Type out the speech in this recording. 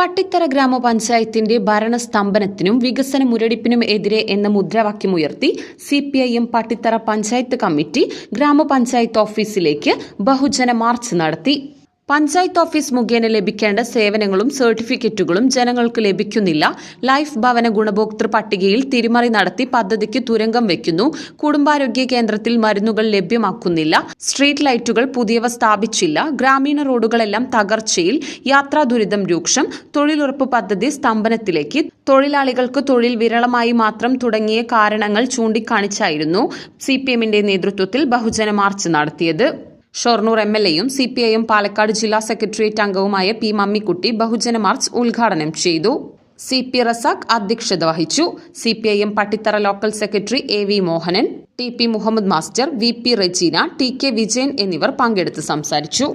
പട്ടിത്തറ ഗ്രാമപഞ്ചായത്തിന്റെ ഭരണസ്തംഭനത്തിനും വികസന മുരടിപ്പിനും എതിരെ എന്ന മുദ്രാവാക്യമുയർത്തി C P I M Pattithara panchayat committee ഗ്രാമപഞ്ചായത്ത് ഓഫീസിലേക്ക് ബഹുജന മാർച്ച് നടത്തി. പഞ്ചായത്ത് ഓഫീസ് മുഖേന ലഭിക്കേണ്ട സേവനങ്ങളും സർട്ടിഫിക്കറ്റുകളും ജനങ്ങൾക്ക് ലഭിക്കുന്നില്ല. ലൈഫ് ഭവന ഗുണഭോക്തൃ പട്ടികയിൽ തിരിമറി നടത്തി പദ്ധതിക്ക് തുരങ്കം വെക്കുന്നു. കുടുംബാരോഗ്യ കേന്ദ്രത്തിൽ മരുന്നുകൾ ലഭ്യമാക്കുന്നില്ല. സ്ട്രീറ്റ് ലൈറ്റുകൾ പുതിയവ സ്ഥാപിച്ചില്ല. ഗ്രാമീണ റോഡുകളെല്ലാം തകർച്ചയിൽ. യാത്രാ ദുരിതം രൂക്ഷം. തൊഴിലുറപ്പ് പദ്ധതി സ്തംഭനത്തിലേക്ക്. തൊഴിലാളികൾക്ക് തൊഴിൽ വിരളമായി മാത്രം തുടങ്ങിയ കാരണങ്ങൾ ചൂണ്ടിക്കാണിച്ചായിരുന്നു സി നേതൃത്വത്തിൽ ബഹുജന മാർച്ച് നടത്തിയത്. ഷൊർണൂർ എം എൽ എയും C P I M Palakkad ജില്ലാ സെക്രട്ടേറിയറ്റ് അംഗവുമായ പി മമ്മിക്കുട്ടി ബഹുജന മാർച്ച് ഉദ്ഘാടനം ചെയ്തു. സി പി റസാഖ് അധ്യക്ഷത വഹിച്ചു. C P I M Pattithara local secretary A V Mohanan T P Muhammad master V P Rajeena T K Vijayan എന്നിവർ പങ്കെടുത്ത് സംസാരിച്ചു.